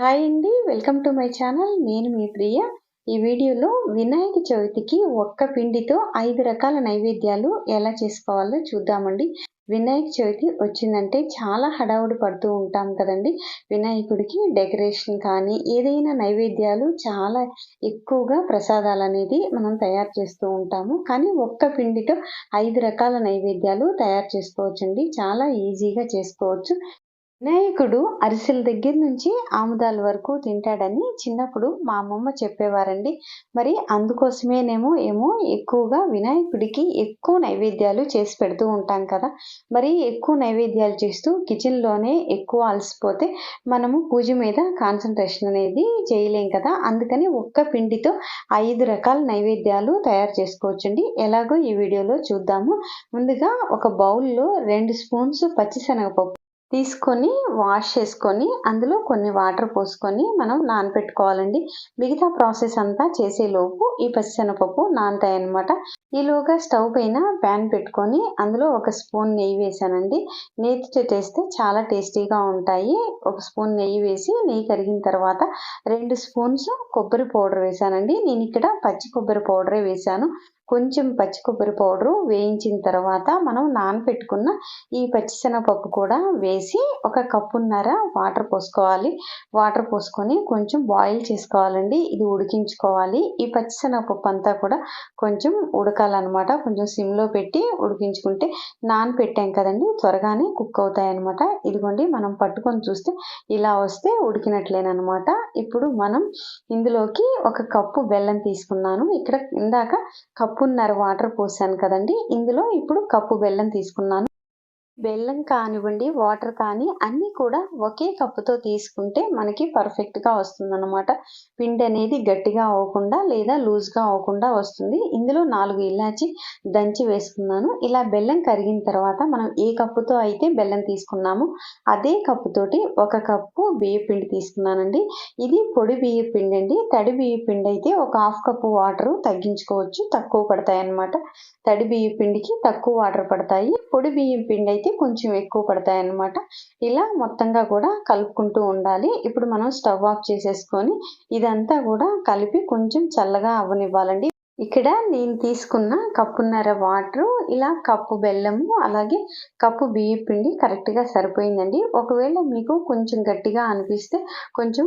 Hi అండి welcome to my channel. నేను మీ ప్రియ. ఈ వీడియోలో వినాయక చవితికి ఒక్క పిండితో ఐదు రకాల నైవేద్యాలు ఎలా చేసుకోవాలో చూద్దామండి. వినాయక చవితి వచ్చిందంటే చాలా హడావుడి పడుతూ ఉంటాం కదండి. వినాయకుడికి డెకరేషన్ కానీ ఏదైనా నైవేద్యాలు చాలా ఎక్కువగా ప్రసాదాలు అనేది మనం తయారు చేస్తూ ఉంటాము. కానీ ఒక్క పిండితో ఐదు రకాల నైవేద్యాలు తయారు చేసుకోవచ్చండి. చాలా ఈజీగా చేసుకోవచ్చు. వినాయకుడు అరిసెల దగ్గర నుంచి ఆముదాల వరకు తింటాడని చిన్నప్పుడు మా అమ్మమ్మ చెప్పేవారండి. మరి అందుకోసమేనేమో ఏమో ఎక్కువగా వినాయకుడికి ఎక్కువ నైవేద్యాలు చేసి పెడుతూ ఉంటాం కదా. మరి ఎక్కువ నైవేద్యాలు చేస్తూ కిచెన్లోనే ఎక్కువ అలసిపోతే మనము పూజ మీద కాన్సన్ట్రేషన్ అనేది చేయలేం కదా. అందుకని ఒక్క పిండితో ఐదు రకాల నైవేద్యాలు తయారు చేసుకోవచ్చండి. ఎలాగో ఈ వీడియోలో చూద్దాము. ముందుగా ఒక బౌల్లో రెండు స్పూన్స్ పచ్చిశనగపప్పు తీసుకొని వాష్ చేసుకొని అందులో కొన్ని వాటర్ పోసుకొని మనం నానపెట్టుకోవాలండి. మిగతా ప్రాసెస్ అంతా చేసేలోపు ఈ పచ్చిశనగపప్పు నానతాయి అనమాట ఈలోగా స్టవ్ పైన ప్యాన్ పెట్టుకొని అందులో ఒక స్పూన్ నెయ్యి వేసానండి. నెయ్యి చేస్తే చాలా టేస్టీగా ఉంటాయి. ఒక స్పూన్ నెయ్యి వేసి నెయ్యి కరిగిన తర్వాత రెండు స్పూన్స్ కొబ్బరి పౌడర్ వేసానండి. నేను ఇక్కడ పచ్చి కొబ్బరి పౌడరే వేసాను. కొంచెం పచ్చి కొబ్బరి పౌడరు వేయించిన తర్వాత మనం నానపెట్టుకున్న ఈ పచ్చిశనగపప్పు కూడా వేసి ఒక కప్పున్నర వాటర్ పోసుకోవాలి. వాటర్ పోసుకొని కొంచెం బాయిల్ చేసుకోవాలండి. ఇది ఉడికించుకోవాలి. ఈ పచ్చిశనగపప్పు అంతా కూడా కొంచెం ఉడకాలన్నమాట. కొంచెం సిమ్లో పెట్టి ఉడికించుకుంటే నానపెట్టాం కదండి. త్వరగానే కుక్ అవుతాయి అనమాట ఇదిగోండి మనం పట్టుకొని చూస్తే ఇలా వస్తే ఉడికినట్లేనమాట ఇప్పుడు మనం ఇందులోకి ఒక కప్పు బెల్లం తీసుకున్నాను. ఇక్కడ ఇందాక కప్పు కప్పున్నర వాటర్ పోసాను కదండి. ఇందులో ఇప్పుడు కప్పు బెల్లం తీసుకున్నాను. బెల్లం కానివ్వండి వాటర్ కానీ అన్నీ కూడా ఒకే కప్పుతో తీసుకుంటే మనకి పర్ఫెక్ట్గా వస్తుంది అనమాట పిండి అనేది గట్టిగా అవ్వకుండా లేదా లూజ్గా అవ్వకుండా వస్తుంది. ఇందులో నాలుగు ఇలాచి దంచి వేసుకున్నాను. ఇలా బెల్లం కరిగిన తర్వాత మనం ఏ కప్పుతో అయితే బెల్లం తీసుకున్నామో అదే కప్పుతోటి ఒక కప్పు బియ్య పిండి తీసుకున్నానండి. ఇది పొడి బియ్య పిండి అండి. తడి బియ్య పిండి అయితే ఒక హాఫ్ కప్పు వాటర్ తగ్గించుకోవచ్చు. తక్కువ పడతాయి అన్నమాట తడి బియ్య పిండికి తక్కువ వాటర్ పడతాయి. పొడి బియ్యం పిండి అయితే కొంచెం ఎక్కువ పడతాయి అన్నమాట ఇలా మొత్తంగా కూడా కలుపుకుంటూ ఉండాలి. ఇప్పుడు మనం స్టవ్ ఆఫ్ చేసేసుకొని ఇదంతా కూడా కలిపి కొంచెం చల్లగా అవ్వనివ్వాలండి ఇక్కడ నేను తీసుకున్న కప్పున్నర వాటరు ఇలా కప్పు బెల్లము అలాగే కప్పు బియ్య పిండి కరెక్ట్గా సరిపోయిందండి. ఒకవేళ మీకు కొంచెం గట్టిగా అనిపిస్తే కొంచెం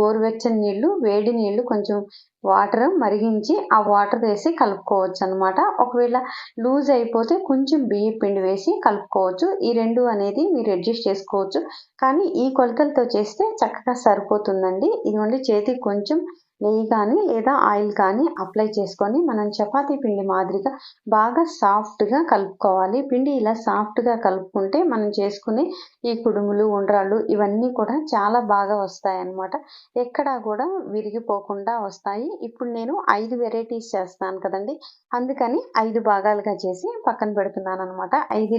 గోరువెచ్చని నీళ్ళు వేడి నీళ్ళు కొంచెం వాటర్ మరిగించి ఆ వాటర్ వేసి కలుపుకోవచ్చు అనమాట ఒకవేళ లూజ్ అయిపోతే కొంచెం బియ్య పిండి వేసి కలుపుకోవచ్చు. ఈ రెండు అనేది మీరు అడ్జస్ట్ చేసుకోవచ్చు. కానీ ఈ కొలతలతో చేస్తే చక్కగా సరిపోతుందండి. ఇదిగోండి చేతికి కొంచెం నెయ్యి కానీ లేదా ఆయిల్ కానీ అప్లై చేసుకొని మనం చపాతీ పిండి మాదిరిగా బాగా సాఫ్ట్గా కలుపుకోవాలి. పిండి ఇలా సాఫ్ట్గా కలుపుకుంటే మనం చేసుకునే ఈ కుడుములు ఉండ్రాళ్ళు ఇవన్నీ కూడా చాలా బాగా వస్తాయి అన్నమాట ఎక్కడా కూడా విరిగిపోకుండా వస్తాయి. ఇప్పుడు నేను ఐదు వెరైటీస్ చేస్తాను కదండి. అందుకని ఐదు భాగాలుగా చేసి పక్కన పెడుతున్నాను అనమాట ఐదు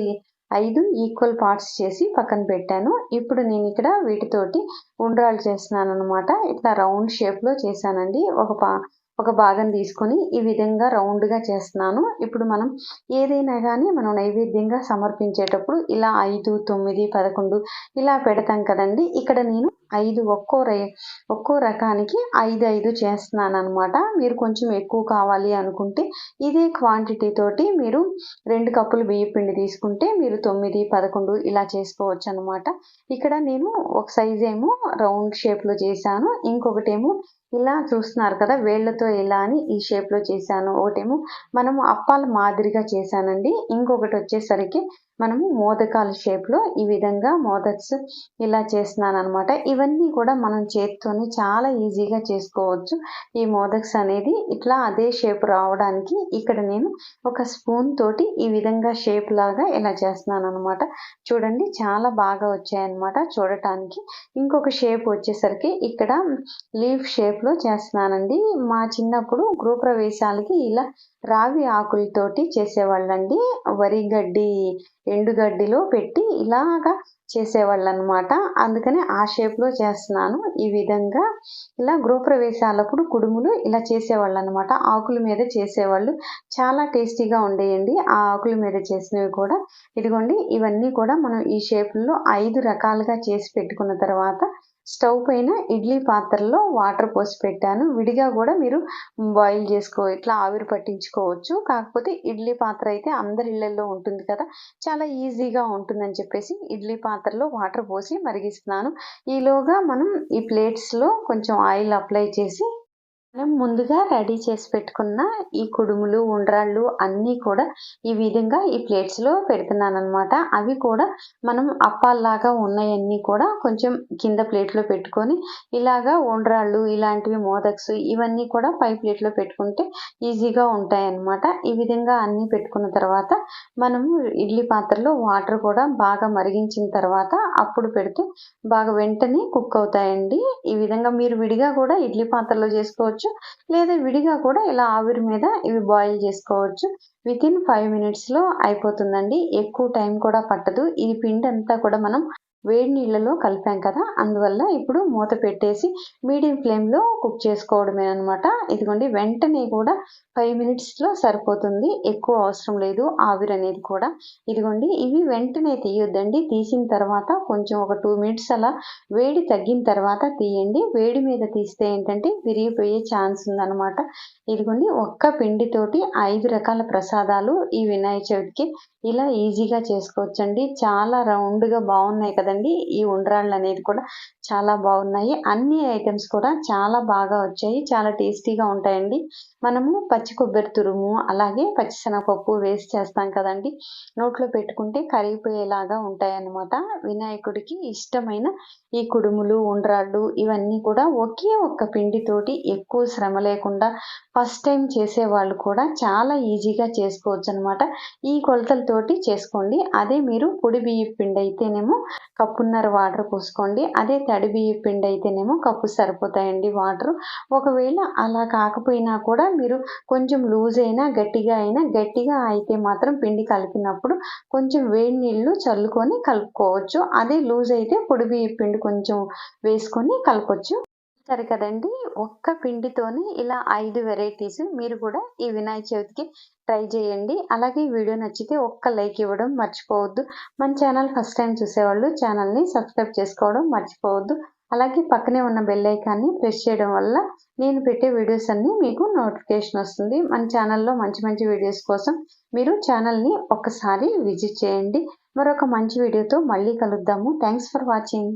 ఐదు ఈక్వల్ పార్ట్స్ చేసి పక్కన పెట్టాను. ఇప్పుడు నేను ఇక్కడ వీటితోటి ఉండ్రాలు చేస్తున్నాను అనమాట ఇట్లా రౌండ్ షేప్లో చేశానండి. ఒక పా ఒక భాగం తీసుకొని ఈ విధంగా రౌండ్గా చేస్తున్నాను. ఇప్పుడు మనం ఏదైనా కానీ మనం నైవేద్యంగా సమర్పించేటప్పుడు ఇలా ఐదు తొమ్మిది పదకొండు ఇలా పెడతాం కదండి. ఇక్కడ నేను ఐదు ఒక్కో రే ఒక్కో రకానికి ఐదు ఐదు చేస్తున్నాను అనమాట మీరు కొంచెం ఎక్కువ కావాలి అనుకుంటే ఇదే క్వాంటిటీ తోటి మీరు రెండు కప్పులు బియ్య పిండి తీసుకుంటే మీరు తొమ్మిది పదకొండు ఇలా చేసుకోవచ్చు అనమాట ఇక్కడ నేను ఒక సైజ్ ఏమో రౌండ్ షేప్లో చేశాను. ఇంకొకటేమో ఇలా చూస్తున్నారు కదా వేళ్ళతో ఇలా అని ఈ షేప్లో చేశాను. ఒకటేమో మనము అప్పాల మాదిరిగా చేశానండి. ఇంకొకటి వచ్చేసరికి మనము మోదకాల షేప్లో ఈ విధంగా మోదక్స్ ఇలా చేస్తున్నాను అనమాట ఇవన్నీ కూడా మనం చేతితోనే చాలా ఈజీగా చేసుకోవచ్చు. ఈ మోదక్స్ అనేది ఇట్లా అదే షేప్ రావడానికి ఇక్కడ నేను ఒక స్పూన్ తోటి ఈ విధంగా షేప్ లాగా ఇలా చేస్తున్నాను అనమాట చూడండి చాలా బాగా వచ్చాయన్నమాట చూడటానికి. ఇంకొక షేప్ వచ్చేసరికి ఇక్కడ లీఫ్ షేప్లో చేస్తున్నానండి. మా చిన్నప్పుడు గృహప్రవేశాలకి ఇలా రావి ఆకులతోటి చేసేవాళ్ళండి. వరి గడ్డి ఎండుగడ్డిలో పెట్టి ఇలాగా చేసేవాళ్ళు అనమాట అందుకని ఆ షేప్లో చేస్తున్నాను. ఈ విధంగా ఇలా గృహప్రవేశాలప్పుడు కుడుములు ఇలా చేసేవాళ్ళు అనమాట ఆకుల మీద చేసేవాళ్ళు చాలా టేస్టీగా ఉండేయండి. ఆ ఆకుల మీద చేసినవి కూడా ఇదిగోండి ఇవన్నీ కూడా మనం ఈ షేపుల్లో ఐదు రకాలుగా చేసి పెట్టుకున్న తర్వాత స్టవ్ పైన ఇడ్లీ పాత్రలో వాటర్ పోసి పెట్టాను. విడిగా కూడా మీరు బాయిల్ చేసుకో ఇట్లా ఆవిరి పట్టించుకోవచ్చు. కాకపోతే ఇడ్లీ పాత్ర అయితే అందరి ఇళ్ళలో ఉంటుంది కదా చాలా ఈజీగా ఉంటుందని చెప్పేసి ఇడ్లీ పాత్రలో వాటర్ పోసి మరిగిస్తున్నాను. ఈలోగా మనం ఈ ప్లేట్స్లో కొంచెం ఆయిల్ అప్లై చేసి మనం ముందుగా రెడీ చేసి పెట్టుకున్న ఈ కుడుములు ఉండ్రాళ్ళు అన్నీ కూడా ఈ విధంగా ఈ ప్లేట్స్లో పెడుతున్నాను అనమాట అవి కూడా మనం అప్పాల్లాగా ఉన్నాయన్నీ కూడా కొంచెం కింద ప్లేట్లో పెట్టుకొని ఇలాగా ఉండ్రాళ్ళు ఇలాంటివి మోదక్స్ ఇవన్నీ కూడా పై ప్లేట్లో పెట్టుకుంటే ఈజీగా ఉంటాయి అన్నమాట ఈ విధంగా అన్నీ పెట్టుకున్న తర్వాత మనము ఇడ్లీ పాత్రలో వాటర్ కూడా బాగా మరిగించిన తర్వాత అప్పుడు పెడితే బాగా వెంటనే కుక్ అవుతాయండి. ఈ విధంగా మీరు విడిగా కూడా ఇడ్లీ పాత్రలో చేసుకోవచ్చు. లేదా విడిగా కూడా ఇలా ఆవిరి మీద ఇవి బాయిల్ చేసుకోవచ్చు. వితిన్ ఫైవ్ మినిట్స్లో అయిపోతుందండి. ఎక్కువ టైం కూడా పట్టదు. ఈ పిండి అంతా కూడా మనం వేడి నీళ్ళలో కలిపాం కదా అందువల్ల ఇప్పుడు మూత పెట్టేసి మీడియం ఫ్లేమ్లో కుక్ చేసుకోవడమే అనమాట ఇదిగోండి వెంటనే కూడా ఫైవ్ మినిట్స్లో సరిపోతుంది. ఎక్కువ అవసరం లేదు ఆవిరి అనేది కూడా. ఇదిగోండి ఇవి వెంటనే తీయొద్దండి. తీసిన తర్వాత కొంచెం ఒక టూ మినిట్స్ అలా వేడి తగ్గిన తర్వాత తీయండి. వేడి మీద తీస్తే ఏంటంటే విరిగిపోయే ఛాన్స్ ఉందన్నమాట. ఇదిగోండి ఒక్క పిండితోటి ఐదు రకాల ప్రసాదాలు ఈ వినాయక చవితికి ఇలా ఈజీగా చేసుకోవచ్చండి. చాలా రౌండ్గా బాగున్నాయి కదండి. ఈ ఉండ్రాళ్ళు అనేది కూడా చాలా బాగున్నాయి. అన్ని ఐటమ్స్ కూడా చాలా బాగా వచ్చాయి. చాలా టేస్టీగా ఉంటాయండి. మనము పచ్చి కొబ్బరి తురుము అలాగే పచ్చిశనగపప్పు వేస్ట్ చేస్తాం కదండి. నోట్లో పెట్టుకుంటే కరిగిపోయేలాగా ఉంటాయి అన్నమాట వినాయకుడికి ఇష్టమైన ఈ కుడుములు ఉండ్రాళ్ళు ఇవన్నీ కూడా ఒకే ఒక్క పిండితోటి ఎక్కువ శ్రమ లేకుండా ఫస్ట్ టైం చేసే వాళ్ళు కూడా చాలా ఈజీగా చేసుకోవచ్చు అనమాట ఈ కొలతలతోటి చేసుకోండి. అదే మీరు పొడి బియ్య పిండి అయితేనేమో కప్పున్నర వాటర్ పోసుకోండి. అదే తడి బియ్య పిండి అయితేనేమో కప్పు సరిపోతాయండి వాటర్. ఒకవేళ అలా కాకపోయినా కూడా మీరు కొంచెం లూజ్ అయినా గట్టిగా అయినా గట్టిగా అయితే మాత్రం పిండి కలిపినప్పుడు కొంచెం వేడి నీళ్ళు చల్లుకొని కలుపుకోవచ్చు. అదే లూజ్ అయితే పొడి బియ్య పిండి కొంచెం వేసుకొని కలపచ్చు. సరే కదండి ఒక్క పిండితోనే ఇలా ఐదు వెరైటీస్ మీరు కూడా ఈ వినాయక చవితికి ట్రై చేయండి. అలాగే వీడియో నచ్చితే ఒక్క లైక్ ఇవ్వడం మర్చిపోవద్దు. మన ఛానల్ ఫస్ట్ టైం చూసేవాళ్ళు ఛానల్ని సబ్స్క్రైబ్ చేసుకోవడం మర్చిపోవద్దు. అలాగే పక్కనే ఉన్న బెల్ ఐకాన్ని ప్రెస్ చేయడం వల్ల నేను పెట్టే వీడియోస్ అన్నీ మీకు నోటిఫికేషన్ వస్తుంది. మన ఛానల్లో మంచి మంచి వీడియోస్ కోసం మీరు ఛానల్ని ఒక్కసారి విజిట్ చేయండి. మరొక మంచి వీడియోతో మళ్ళీ కలుద్దాము. Thanks for watching.